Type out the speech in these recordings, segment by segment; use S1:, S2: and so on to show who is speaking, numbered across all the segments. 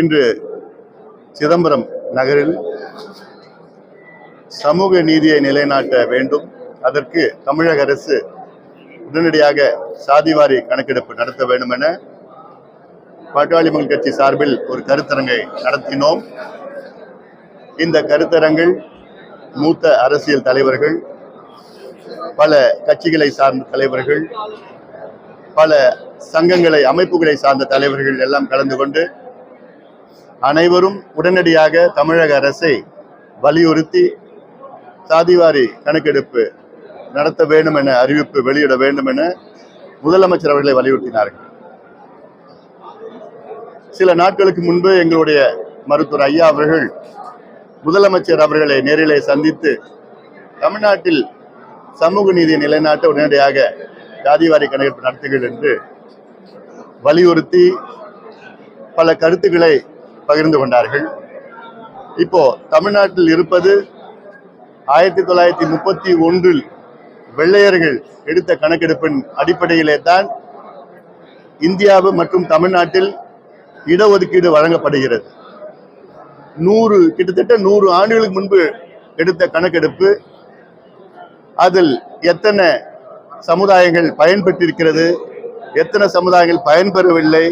S1: இன்று சிதம்பரம் நகரில் சமூக நீதியை நிலைநாட்ட வேண்டும். அதற்கு தமிழக அரசு உடனடியாக சாதிவாரி கணக்கெடுப்பு நடத்த வேண்டும் என பாட்டாளி மக்கள் கட்சி சார்பில் ஒரு கருத்தரங்கை நடத்தினோம். இந்த கருத்தரங்கில் மூத்த அரசியல் தலைவர்கள் பல கட்சிகளை சார்ந்த தலைவர்கள் பல சங்கங்களை அமைப்புகளை சார்ந்த தலைவர்கள் எல்லாம் கலந்து கொண்டு அனைவரும் உடனடியாக தமிழக அரசை வலியுறுத்தி சாதிவாரி கணக்கெடுப்பு நடத்த வேண்டும் என அறிவிப்பு வெளியிட வேண்டும் என முதலமைச்சர் அவர்களை வலியுறுத்தினார்கள். சில நாட்களுக்கு முன்பு எங்களுடைய மருத்துவர் ஐயா அவர்கள் முதலமைச்சர் அவர்களை நேரிலே சந்தித்து தமிழ்நாட்டில் சமூக நீதியை நிலைநாட்ட உடனடியாக ஜாதிவாரி கணக்கெடுப்பு நடத்துகள் என்று வலியுறுத்தி பல கருத்துக்களை பகிர்ந்து கொண்டார்கள். இப்போ தமிழ்நாட்டில் இருப்பது ஆயிரத்தி தொள்ளாயிரத்தி முப்பத்தி ஒன்றில் வெள்ளையர்கள் எடுத்த கணக்கெடுப்பின் அடிப்படையிலே தான் இந்தியாவு மற்றும் தமிழ்நாட்டில் இடஒதுக்கீடு வழங்கப்படுகிறது. நூறு கிட்டத்தட்ட நூறு ஆண்டுகளுக்கு முன்பு எடுத்த கணக்கெடுப்பு அதில் எத்தனை சமுதாயங்கள் பயன்பெற்றிருக்கிறது எத்தனை சமுதாயங்கள் பயன்பெறவில்லை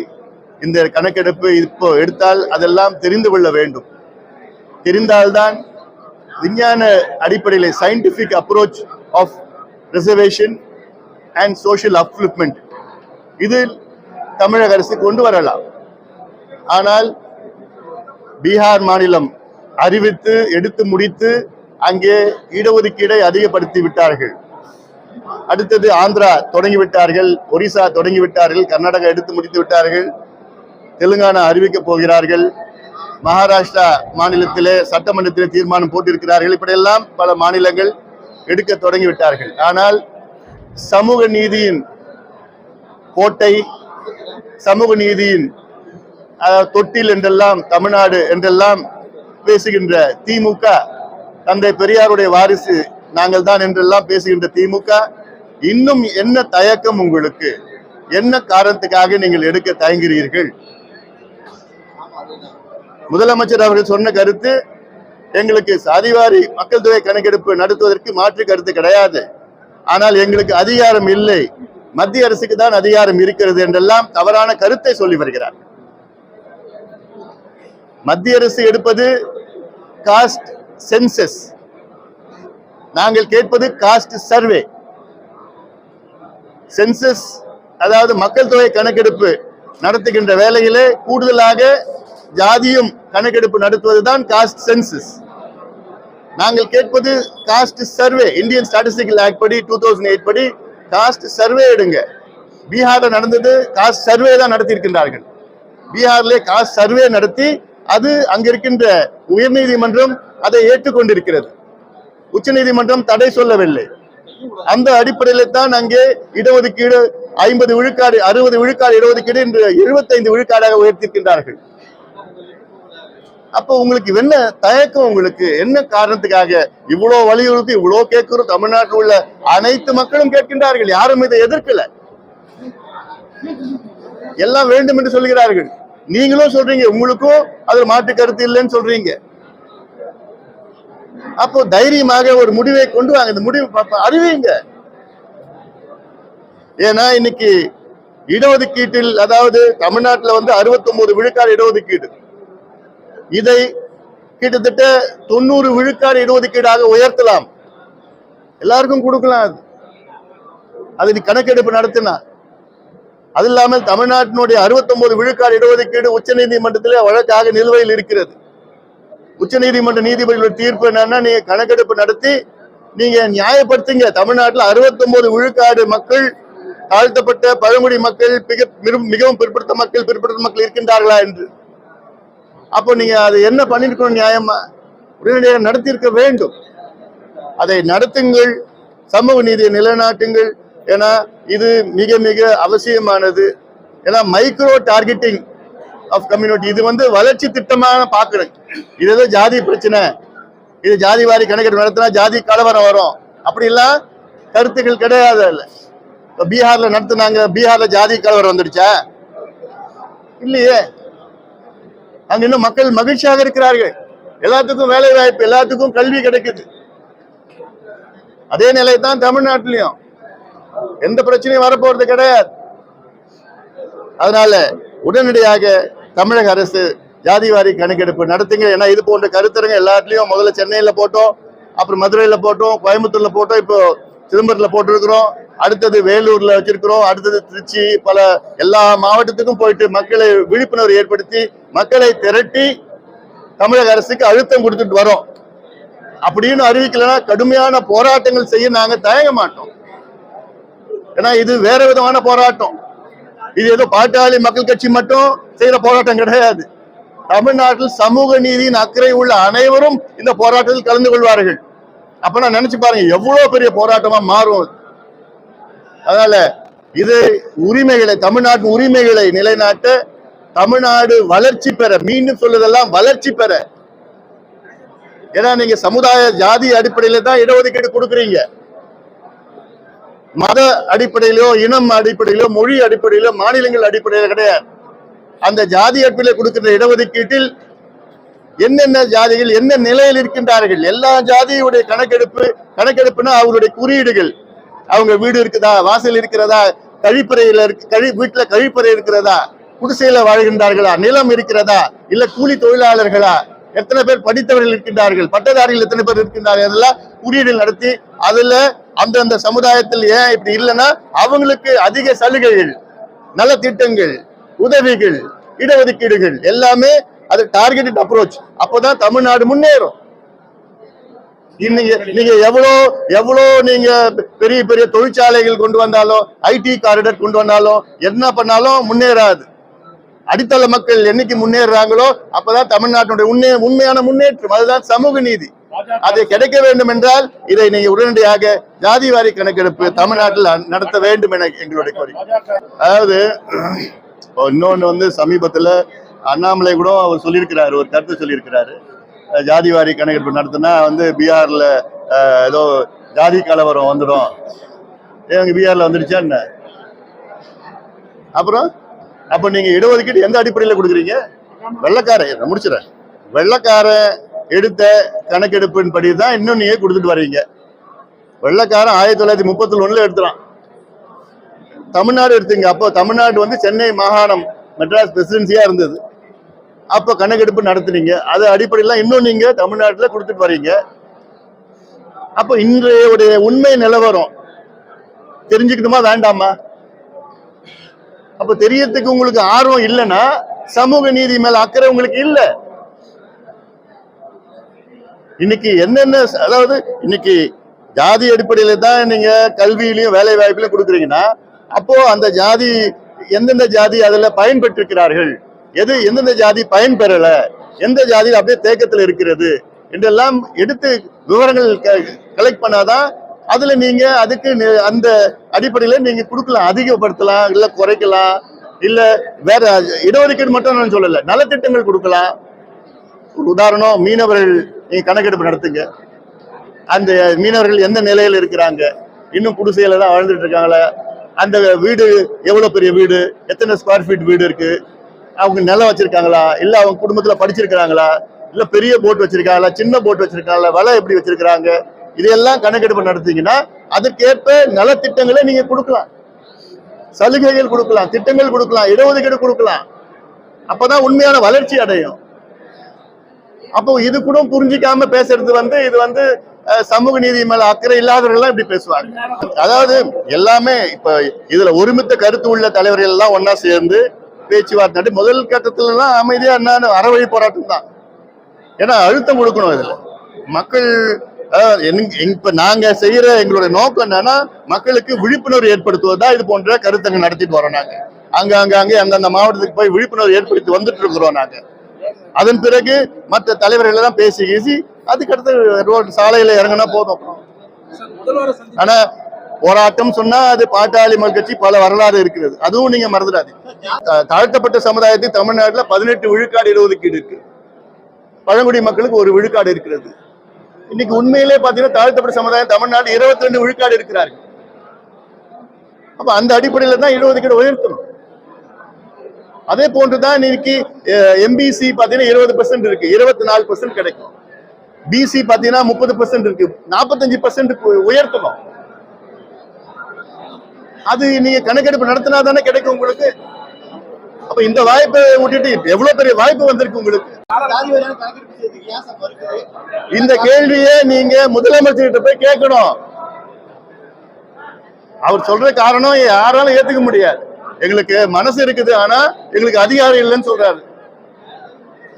S1: இந்த கணக்கெடுப்பு இப்போ எடுத்தால் அதெல்லாம் தெரிந்து கொள்ள வேண்டும். தெரிந்தால்தான் விஞ்ஞான அடிப்படையில் scientific approach of reservation and social upliftment இதில் தமிழக அரசு கொண்டு வரலாம். ஆனால் பீகார் மாநிலம் அறிவித்து எடுத்து முடித்து அங்கே இடஒதுக்கீடை அதிகப்படுத்தி விட்டார்கள். அடுத்தது ஆந்திரா தொடங்கி விட்டார்கள் ஒரிசா தொடங்கிவிட்டார்கள் கர்நாடகா எடுத்து முடித்து விட்டார்கள். தெலுங்கானா அறிவிக்கப் போகிறார்கள். மகாராஷ்டிரா மாநிலத்திலே சட்டமன்றத்திலே தீர்மானம் போட்டிருக்கிறார்கள். இப்படியெல்லாம் பல மாநிலங்கள் எடுக்க தொடங்கிவிட்டார்கள். ஆனால் சமூக நீதியின் கோட்டை சமூக நீதியின் தொட்டில் என்றெல்லாம் தமிழ்நாடு என்றெல்லாம் பேசுகின்ற திமுக தந்தை பெரியாருடைய வாரிசு நாங்கள் தான் என்றெல்லாம் பேசுகின்ற திமுக இன்னும் என்ன தயக்கம் உங்களுக்கு? என்ன காரணத்துக்காக நீங்கள் எடுக்க தயங்குகிறீர்கள்? முதலமைச்சர் அவர்கள் சொன்ன கருத்து எங்களுக்கு சாதிவாரி மக்கள் தொகை கணக்கெடுப்பு நடத்துவதற்கு மாற்று கருத்து கிடையாது. ஆனால் எங்களுக்கு அதிகாரம் இல்லை. மத்திய அரசுக்கு தான் அதிகாரம் இருக்கிறது என்றெல்லாம் தவறான கருத்தை சொல்லி வருகிறார். மத்திய அரசு எடுப்பது காஸ்ட் சென்சஸ் நாங்கள் கேட்பது காஸ்ட் சர்வே சென்சஸ் அதாவது மக்கள் தொகை கணக்கெடுப்பு நடத்துகின்ற வேலையிலே கூடுதலாக ஜாதியும் கணக்கெடுப்பு நடத்துவதுதான் காஸ்ட் சென்சஸ் நாங்கள் கேட்பது caste survey Indian statistical act படி டூ தௌசண்ட் எயிட் படி காஸ்ட் சர்வே எடுங்க. பீகார்ல நடந்தது காஸ்ட் சர்வே தான் நடத்தியிருக்கின்றார்கள். பீகார்ல காஸ்ட் சர்வே நடத்தி அது அங்க இருக்கின்ற உயர்நீதிமன்றம் அதை ஏற்றுக்கொண்டிருக்கிறது. உச்சநீதிமன்றம் தடை சொல்லவில்லை. அந்த அடிப்படையில் தான் அங்கே இடஒதுக்கீடு ஐம்பது விழுக்காடு அறுபது விழுக்காடு இடஒதுக்கீடு இன்று எழுபத்தைந்து விழுக்காடாக உயர்த்திருக்கின்றார்கள் அப்போ உங்களுக்கு என்ன தயக்கம் உங்களுக்கு? என்ன காரணத்துக்காக இவ்வளவு வலியுறுத்தி இவ்வளவு கேட்கிறோம் தமிழ்நாட்டில் உள்ள அனைத்து மக்களும் கேட்கின்றார்கள்? யாரும் இதை எதிர்க்கல. எல்லாம் வேண்டும் என்று சொல்கிறார்கள். நீங்களும் சொல்றீங்க உங்களுக்கும் அதில் மாற்று கருத்து இல்லைன்னு சொல்றீங்க. அப்போ தைரியமாக ஒரு முடிவை கொண்டு வாங்க. இந்த முடிவு ப- அறிவிங்க. ஏன்னா இன்னைக்கு இடஒதுக்கீட்டில் அதாவது தமிழ்நாட்டில் வந்து 69 விழுக்காடு இடஒதுக்கீடு. இதை கிட்டத்தட்ட தொண்ணூறு விழுக்காடு இடஒதுக்கீடாக உயர்த்தலாம். எல்லாருக்கும் கொடுக்கலாம் அது. அது நீ கணக்கெடுப்பு நடத்தினா. அது இல்லாமல் தமிழ்நாட்டினுடைய 69 விழுக்காடு இடஒதுக்கீடு உச்சநீதிமன்றத்திலே வழக்காக நிலுவையில் இருக்கிறது. உச்சநீதிமன்ற நீதிபதியோட தீர்ப்பு என்னன்னா நீங்க கணக்கெடுப்பு நடத்தி நீங்க நியாயப்படுத்துங்க. தமிழ்நாட்டில் 69 விழுக்காடு மக்கள் தாழ்த்தப்பட்ட பழங்குடி மக்கள் மிக மிகவும் பிற்படுத்த மக்கள் பிற்படுத்த மக்கள் இருக்கின்றார்களா என்று. அப்போ நீங்க அது என்ன பண்ணிருக்கணும் நியாயமா? உடனடியாக நடத்தியிருக்க வேண்டும். அதை நடத்துங்கள். சமூக நீதியை நிலைநாட்டுங்கள். ஏன்னா இது மிக மிக அவசியமானது. ஏன்னா மைக்ரோ டார்கெட்டிங் ஆஃப் கம்யூனிட்டி இது வந்து வளர்ச்சி திட்டமாக பார்க்கணும் இது ஏதோ ஜாதி பிரச்சனை. இது ஜாதி வாரி கணக்கெடுப்பு நடத்தினா ஜாதி கலவரம் வரும். அப்படிலாம் கருத்துக்கள் கிடையாது இல்லை இப்போ பீகாரில் நடத்துனாங்க. பீகாரில் ஜாதி கலவரம் வந்துடுச்சா? இல்லையே. அங்க இன்னும் மக்கள் மகிழ்ச்சியாக இருக்கிறார்கள். எல்லாத்துக்கும் வேலை வாய்ப்பு எல்லாத்துக்கும் கல்வி கிடைக்குது. அதே நிலை தான் தமிழ்நாட்டிலையும். எந்த பிரச்சனையும் வரப்போறது கிடையாது. அதனால உடனடியாக தமிழக அரசு ஜாதிவாரி கணக்கெடுப்பு நடத்துங்க. ஏன்னா இது போன்ற கருத்தரங்க எல்லாத்துலயும் முதல்ல சென்னையில போட்டோம் அப்புறம் மதுரையில போட்டோம் கோயம்புத்தூர்ல போட்டோம் இப்போ சிதம்பரத்துல போட்டிருக்கிறோம். அடுத்தது வேலூர்ல வச்சிருக்கிறோம். அடுத்தது திருச்சி பல எல்லா மாவட்டத்துக்கும் போயிட்டு மக்களை விழிப்புணர்வு ஏற்படுத்தி மக்களை திரட்டி தமிழக அரசுக்கு அழுத்தம் கொடுத்துட்டு வரோம். அப்படின்னு அறிவிக்கலைன்னா கடுமையான போராட்டங்கள் செய்ய நாங்க தயங்க மாட்டோம். ஏன்னா இது வேற விதமான போராட்டம். இது ஏதோ பாட்டாளி மக்கள் கட்சி மட்டும் செய்யற போராட்டம் கிடையாது. தமிழ்நாட்டில் சமூக நீதியின் அக்கறை உள்ள அனைவரும் இந்த போராட்டத்தில் கலந்து கொள்வார்கள். அப்ப நான் நினைச்சு பாருங்க எவ்வளவு பெரிய போராட்டமா மாறும். அதனால இது உரிமைகளை தமிழ்நாட்டின் உரிமைகளை நிலைநாட்ட தமிழ்நாடு வளர்ச்சி பெற மீண்டும் சொல்லுதெல்லாம் வளர்ச்சி பெற. ஏன்னா நீங்க சமுதாய ஜாதி அடிப்படையில தான் இடஒதுக்கீடு கொடுக்குறீங்க. மத அடிப்படையிலோ இனம் அடிப்படையிலோ மொழி அடிப்படையிலோ மாநிலங்கள் அடிப்படையில கிடையாது. அந்த ஜாதி அடிப்படையில் கொடுக்கின்ற இடஒதுக்கீட்டில் என்னென்ன ஜாதிகள் என்ன நிலையில் இருக்கின்றார்கள் எல்லா ஜாதியுடைய கணக்கெடுப்பு கணக்கெடுப்புனா அவங்களுடைய குறியீடுகள். அவங்க வீடு இருக்குதா? வாசல் இருக்கிறதா? கழிப்பறையில இருக்கு கழி வீட்டுல கழிப்பறை இருக்கிறதா? குடிசையில வாழ்கின்றார்களா? நிலம் இருக்கிறதா? இல்ல கூலி தொழிலாளர்களா? எத்தனை பேர் படித்தவர்கள் இருக்கின்றார்கள்? பட்டதாரிகள் எத்தனை பேர் இருக்கின்றார்கள்? அதெல்லாம் குறியீடுகள் நடத்தி அதுல அந்தந்த சமுதாயத்தில் ஏன் இப்படி இல்லைன்னா அவங்களுக்கு அதிக சலுகைகள் நல திட்டங்கள் உதவிகள் இடஒதுக்கீடுகள் எல்லாமே அது டார்கெட்டட் அப்ரோச் அப்போதான் தமிழ்நாடு முன்னேறும். இன்னைக்கு நீங்க எவ்வளோ எவ்வளோ நீங்க பெரிய பெரிய தொழிற்சாலைகள் கொண்டு வந்தாலும் ஐடி காரிடர் கொண்டு வந்தாலும் என்ன பண்ணாலும் முன்னேறாது. அடித்தள மக்கள் என்னைக்கு முன்னேறுறாங்களோ அப்பதான் தமிழ்நாட்டினுடைய உண்மை உண்மையான முன்னேற்றம் அதுதான் சமூக நீதி. அது கிடைக்க வேண்டும் என்றால் இதை நீங்க உடனடியாக ஜாதிவாரி கணக்கெடுப்பு தமிழ்நாட்டில் நடத்த வேண்டும் என எங்களுடைய கோரிக்கை. அதாவது இன்னொன்று இன்னொன்னு வந்து சமீபத்துல அண்ணாமலை கூட அவர் சொல்லியிருக்கிறாரு ஒரு கருத்து சொல்லியிருக்கிறாரு. ஜாதிவாரி கணக்கெடுப்பு நடத்தினா வந்து பீகாரில் ஏதோ ஜாதி கலவரம் வந்துடும். ஏங்க பீகாரில் வந்துடுச்சா என்ன? அப்புறம் அப்போ நீங்க இடஒதுக்கீடு எந்த அடிப்படையில கொடுக்குறீங்க? வெள்ளக்காரன் நான் முடிச்சிடறேன். வெள்ளக்காரன் எடுத்த கணக்கெடுப்பின் படி தான் இன்னும் நீங்க கொடுத்துட்டு வர்றீங்க. வெள்ளக்காரன் ஆயிரத்தி தொள்ளாயிரத்தி முப்பத்தி ஒன்றில் எடுத்துறான். தமிழ்நாடு எடுத்தீங்க. அப்போ தமிழ்நாடு வந்து சென்னை மாகாணம் மெட்ராஸ் பிரசிடென்சியா இருந்தது. அப்போ கணக்கெடுப்பு நடத்துனீங்க. அது அடிப்படையில் இன்னும் நீங்கள் தமிழ்நாட்டில் கொடுத்துட்டு வரீங்க. அப்போ இன்றைய உண்மை நிலவரம் தெரிஞ்சுக்கணுமா வேண்டாமா? அப்போ தெரியறதுக்கு உங்களுக்கு ஆர்வம் இல்லைன்னா சமூக நீதி மேல அக்கறை உங்களுக்கு இல்லை. இன்னைக்கு என்னென்ன அதாவது இன்னைக்கு ஜாதி அடிப்படையில தான் நீங்க கல்வியிலையும் வேலை வாய்ப்புலையும் கொடுக்குறீங்கன்னா அப்போ அந்த ஜாதி எந்தெந்த ஜாதி அதில் பயன்பெற்றிருக்கிறார்கள்? எது எந்தெந்த ஜாதி பயன் பெறல எந்த ஜாதி அப்படியே தேக்கத்தில் இருக்கிறது என்றெல்லாம் எடுத்து விவரங்கள் கலெக்ட் பண்ணாதான் அதுல நீங்க அதுக்கு அந்த அடிப்படையில நீங்க கொடுக்கலாம். அதிகப்படுத்தலாம் இல்ல குறைக்கலாம் இல்ல வேற இடஒதுக்கீடு மட்டும் நான் சொல்லல நலத்திட்டங்கள் கொடுக்கலாம். ஒரு உதாரணம் மீனவர்கள் நீங்க கணக்கெடுப்பு நடத்துங்க. அந்த மீனவர்கள் எந்த நிலையில இருக்கிறாங்க? இன்னும் குடிசையில தான் வாழ்ந்துட்டு இருக்காங்களா? அந்த வீடு எவ்வளவு பெரிய வீடு? எத்தனை ஸ்கொயர் ஃபீட் வீடு இருக்கு? அவங்க நிலம் வச்சிருக்காங்களா? இல்ல அவங்க குடும்பத்துல படிச்சிருக்காங்களா இல்ல பெரிய போட் வச்சிருக்காங்களா? சின்ன போட் வச்சிருக்காங்களா? வலை எப்படி வச்சிருக்காங்க இதையெல்லாம் கணக்கெடுப்பு நடத்தீங்கன்னா அதற்கேற்ப நலத்திட்டங்களை நீங்க கொடுக்கலாம். சலுகைகள் கொடுக்கலாம் திட்டங்கள் கொடுக்கலாம் இடஒதுக்கீடு கொடுக்கலாம். அப்பதான் உண்மையான வளர்ச்சி அடையும். அப்போ இது கூட புரிஞ்சிக்காம பேசுறது வந்து இது வந்து சமூக நீதி மேல அக்கறை இல்லாதவர்கள் இப்படி பேசுவாங்க. அதாவது எல்லாமே இப்ப இதுல ஒருமித்த கருத்து உள்ள தலைவர்கள் எல்லாம் ஒன்னா சேர்ந்து பேச்சுவார்த்தை முதல் கட்டத்துல எல்லாம் அமைதியா என்ன அறவழி போராட்டம் தான் ஏன்னா அழுத்தம் கொடுக்கணும் இதுல மக்கள் இப்ப நாங்க செய்யற எங்களுடைய நோக்கம் என்னன்னா மக்களுக்கு விழிப்புணர்வு ஏற்படுத்துவதா இது போன்ற கருத்தங்க நடத்திட்டு வரோம் நாங்க. அங்க அங்க அங்க அந்தந்த மாவட்டத்துக்கு போய் விழிப்புணர்வு ஏற்படுத்தி வந்துட்டு இருக்கிறோம் நாங்க. அதன் பிறகு மற்ற தலைவர்கள் எல்லாம் பேசி பேசி அதுக்கடுத்து ரோட் சாலையில இறங்கினா போதும். ஆனா போராட்டம் சொன்னா அது பாட்டாளி மக்கள் கட்சி பல வரலாறு இருக்கிறது. அதுவும் நீங்க மறந்துடாதீங்க. தாழ்த்தப்பட்ட சமுதாயத்தில் தமிழ்நாட்டுல பதினெட்டு விழுக்காடு இடஒதுக்கீடு இருக்கு. பழங்குடி மக்களுக்கு ஒரு விழுக்காடு இருக்கிறது. இன்னைக்கு உண்மையிலே பாத்தீங்கன்னா தாழ்த்தப்பட்ட சமுதாயம் தமிழ்நாடு 22 ரெண்டு விழுக்காடு இருக்கிறார்கள். அப்ப அந்த அடிப்படையில தான் இடஒதுக்கீடு உயர்த்தணும். அதே போன்றுதான் இன்னைக்கு எம்பிசி பாத்தீங்கன்னா இருபது பர்சன்ட் இருக்கு. இருபத்தி நாலு பெர்சென்ட் கிடைக்கும். பிசி பாத்தீங்கன்னா முப்பது பர்சன்ட் இருக்கு. நாற்பத்தஞ்சு பெர்சென்ட் உயர்த்தணும். அது நீங்க கணக்கெடுப்பு நடத்தினா தானே கிடைக்கும் உங்களுக்கு? அப்ப இந்த வாய்ப்பை விட்டுட்டு எவ்வளவு பெரிய வாய்ப்பு வந்திருக்கு உங்களுக்கு? இந்த கேள்வியை நீங்க முதலமைச்சர் கிட்ட போய் கேட்கணும். அவர் சொல்ற காரணம் யாராலும் ஏத்துக்க முடியாது. எங்களுக்கு மனசு இருக்குது ஆனா எங்களுக்கு அதிகாரம் இல்லைன்னு சொல்றாரு.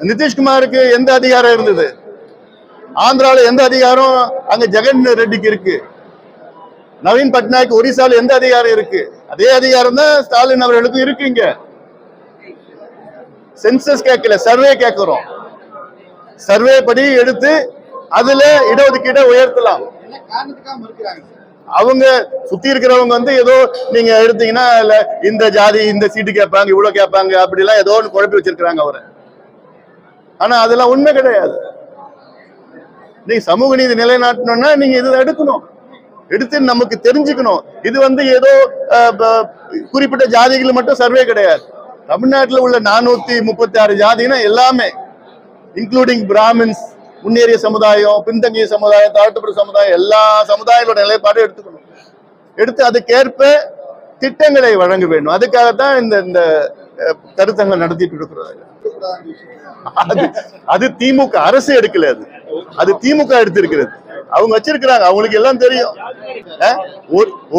S1: நிதிஷ்குமாருக்கு எந்த அதிகாரம் இருந்தது? ஆந்திரால எந்த அதிகாரம்? அங்க ஜெகன் ரெட்டிக்கு இருக்கு. நவீன் பட்நாயக் ஒரிசால எந்த அதிகாரம் இருக்கு? அதே அதிகாரம் தான் ஸ்டாலின் அவர்களுக்கும் இருக்கு இங்க. சென்சஸ் கேட்கல சர்வே கேட்கிறோம். சர்வே படி எடுத்து அதுல இடஒதுக்கீட உயர்த்தலாம். அவங்க சுத்தி இருக்கிறவங்க வந்து ஏதோ நீங்க எடுத்தீங்கன்னா இல்ல இந்த ஜாதி இந்த சீட்டு கேட்பாங்க இவ்வளவு கேட்பாங்க அப்படி எல்லாம் ஏதோ ஒன்று குழப்பி வச்சிருக்கிறாங்க அவரை. ஆனா அதெல்லாம் உண்மை கிடையாது. நீங்க சமூக நீதி நிலைநாட்டணும்னா நீங்க இதுதான் எடுக்கணும். எடுத்து நமக்கு தெரிஞ்சுக்கணும். இது வந்து ஏதோ குறிப்பிட்ட ஜாதிகள் மட்டும் சர்வே கிடையாது. தமிழ்நாட்டில் உள்ள நானூத்தி முப்பத்தி ஆறு ஜாதினா எல்லாமே இன்க்ளூடிங் பிராமின்ஸ் முன்னேறிய சமுதாயம் பின்தங்கிய சமுதாயம் தாழ்த்தப்பட்ட சமுதாயம் எல்லா சமுதாயங்களோட நிலைப்பாடும் எடுத்துக்கணும். எடுத்து அதுக்கேற்ப திட்டங்களை வழங்க வேண்டும். அதுக்காகத்தான் இந்த இந்த கருத்தங்கள் நடத்திட்டு
S2: இருக்கிறாங்க
S1: அது அது திமுக அரசு எடுக்கல அது. அது திமுக எடுத்திருக்கிறது. அவங்க வச்சிருக்கிறாங்க. அவங்களுக்கு எல்லாம் தெரியும்.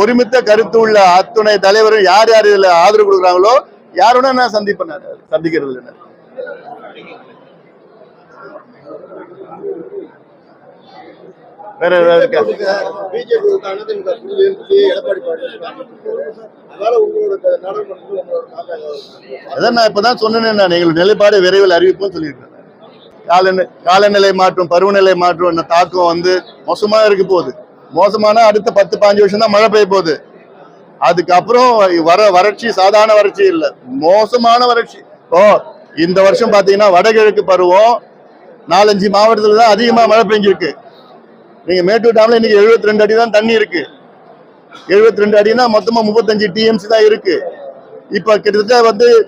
S1: ஒருமித்த கருத்து உள்ள அத்துணை தலைவரும் யார் யார் இதுல ஆதரவு கொடுக்குறாங்களோ யாரோட நான் சந்திப்பேன் சந்திக்கிறது இல்லை. வேற ஏதாவது இருக்கா அதான் நான் இப்பதான் சொன்னேனே நான். எங்களுக்கு நிலைப்பாடு விரைவில் அறிவிப்போம் சொல்லியிருக்கேன். காலநிலை காலநிலை மாற்றம் பருவநிலை மாற்றம் இந்த தாக்கம் வந்து மோசமாக இருக்க போகுது. மோசமான அடுத்த பத்து பாஞ்சு வருஷம் தான் மழை பெய்ய போகுது. அதுக்கப்புறம் வர வறட்சி சாதாரண வறட்சி இல்லை. மோசமான வறட்சி. ஓ இந்த வருஷம் பார்த்தீங்கன்னா வடகிழக்கு பருவம் நாலஞ்சு மாவட்டத்தில் தான் அதிகமாக மழை பெஞ்சிருக்கு. நீங்கள் மேட்டூர் டேமில் இன்னைக்கு 72 ரெண்டு அடி தான் தண்ணி இருக்கு. 72 ரெண்டு அடினா மொத்தமாக முப்பத்தஞ்சு டிஎம்சி தான் இருக்குது இப்ப கிட்டத்தட்ட வந்து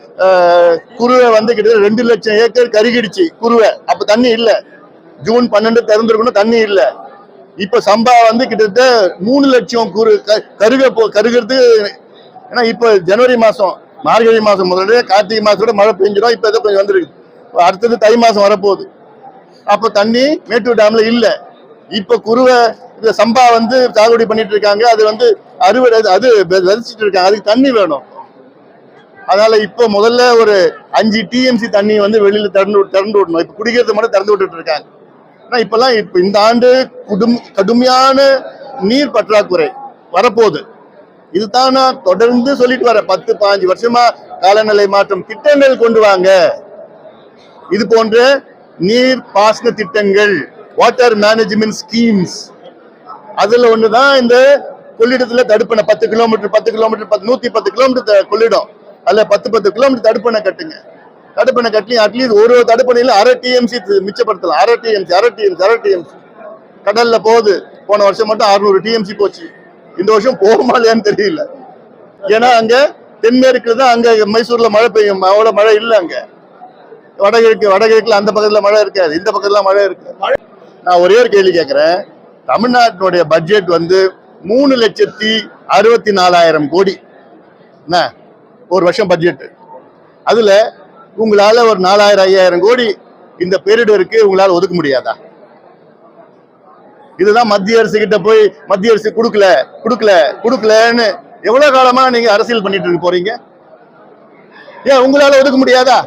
S1: குருவை வந்து கிட்டத்தட்ட ரெண்டு லட்சம் ஏக்கர் கருகிடுச்சு குருவை. அப்ப தண்ணி இல்ல. ஜூன் பன்னெண்டு திறந்துருக்கணும் தண்ணி இல்ல. இப்ப சம்பா வந்து கிட்டத்தட்ட மூணு லட்சம் குரு க- கருக போ கருகிறது. ஏன்னா இப்ப ஜனவரி மாசம் மார்கழி மாசம் முதல்ல கார்த்திகை மாசத்தோட மழை பெஞ்சிடும். இப்ப ஏதோ கொஞ்சம் வந்துருக்கு. அடுத்தது தை மாசம் வரப்போகுது. அப்ப தண்ணி மேட்டூர் டேம்ல இல்ல. இப்ப குருவை இந்த சம்பா வந்து சாகுபடி பண்ணிட்டு இருக்காங்க. அது வந்து அறுவடை அது விதைச்சிட்டு இருக்காங்க. அதுக்கு தண்ணி வேணும். அதனால இப்போ முதல்ல ஒரு அஞ்சு டிஎம்சி தண்ணி வந்து வெளியில திறந்து விட்டு- திறந்து விடணும். இப்போ குடிக்கிறது மட்டும் திறந்து விட்டுட்டு இருக்காங்க. ஆனா இப்பெல்லாம் இப்போ இந்த ஆண்டு குடும் கடுமையான நீர் பற்றாக்குறை வரப்போகுது. இதுதான்? நான் தொடர்ந்து சொல்லிட்டு வரேன் பத்து பாஞ்சு வருஷமா காலநிலை மாற்றம் திட்டங்கள் கொண்டு வாங்க. இது போன்ற நீர் பாசன திட்டங்கள் வாட்டர் மேனேஜ்மெண்ட் ஸ்கீம்ஸ் அதுல ஒண்ணுதான் இந்த கொள்ளிடத்துல தடுப்பணை பத்து கிலோமீட்டர் பத்து கிலோமீட்டர் பத்து நூத்தி பத்து கிலோமீட்டர் கொள்ளிடம். அதில் பத்து பத்து கிலோமீட்டர் தடுப்பணை கட்டுங்க. தடுப்பணை கட்டி அட்லீஸ்ட் ஒரு ஒரு அரை டிஎம்சி மிச்சப்படுத்தலாம். அரை டிஎம்சி அரை டிஎம்சி அரை டிஎம்சி கடலில் போகுது. போன வருஷம் மட்டும் அறுநூறு டிஎம்சி போச்சு. இந்த வருஷம் போகுமா இல்லையான்னு தெரியல. ஏன்னா அங்கே தென்மேற்குல தான் அங்கே மைசூரில் மழை பெய்யும். அவ்வளோ மழை இல்லை அங்கே. வடகிழக்கு வடகிழக்குல அந்த பக்கத்தில் மழை இருக்காது. இந்த பக்கத்தில் மழை இருக்கு நான் ஒரே ஒரு கேள்வி கேட்குறேன் தமிழ்நாட்டினுடைய பட்ஜெட் வந்து மூணு லட்சத்தி அறுபத்தி நாலாயிரம் கோடி. என்ன? ஒரு வருஷம் பட்ஜெட் அதில் உங்களால ஒரு நாலாயிரம் ஐயாயிரம் கோடி இந்த பேரிடருக்கு உங்களால ஒதுக்க முடியாதா? இதுதான் மத்திய அரசு கிட்ட போய் மத்திய அரசு கொடுக்கல கொடுக்கல கொடுக்கலன்னு எவ்வளவு காலமா நீங்க அரசியல் பண்ணிட்டு இருக்க போறீங்க? ஏன் உங்களால ஒதுக்க முடியாதா?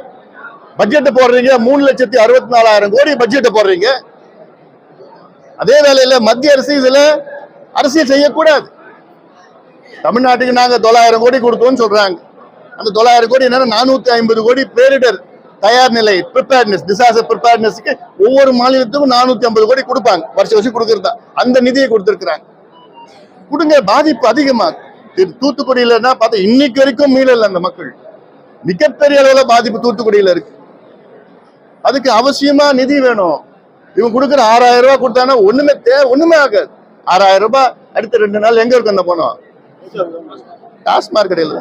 S1: பட்ஜெட் போடுறீங்க மூணு லட்சத்தி அறுபத்தி நாலாயிரம் கோடி பட்ஜெட் போடுறீங்க. அதே வேலையில மத்திய அரசு இதுல அரசியல் செய்யக்கூடாது. தமிழ்நாட்டுக்கு நாங்க தொள்ளாயிரம் கோடி கொடுத்தோம்னு சொல்றாங்க. அந்த தொள்ளாயிரம் கோடி என்னன்னா நானூத்தி ஐம்பது கோடி பேரிடர் தயார் நிலை ப்ரிப்பேர்னஸ் டிசாஸ்டர் ப்ரிப்பேர்னஸ்க்கு ஒவ்வொரு மாநிலத்துக்கும் நானூத்தி ஐம்பது கோடி கொடுப்பாங்க. வருஷம் வருஷம் கொடுக்கறதா. அந்த நிதியை கொடுத்திருக்கிறாங்க. கொடுங்க பாதிப்பு அதிகமா இது தூத்துக்குடியிலன்னா பார்த்தா இன்னைக்கு வரைக்கும் மீளல அந்த மக்கள். மிகப்பெரிய அளவுல பாதிப்பு தூத்துக்குடியில இருக்கு. அதுக்கு அவசியமா நிதி வேணும். இவங்க கொடுக்குற ஆறாயிரம் ரூபாய் கொடுத்தானா ஒண்ணுமே தே ஒண்ணுமே ஆகாது. ஆறாயிரம் ரூபாய் அடுத்த ரெண்டு நாள் எங்க இருக்கும் அந்த பணம்? டாஸ்மார்க் கடையில்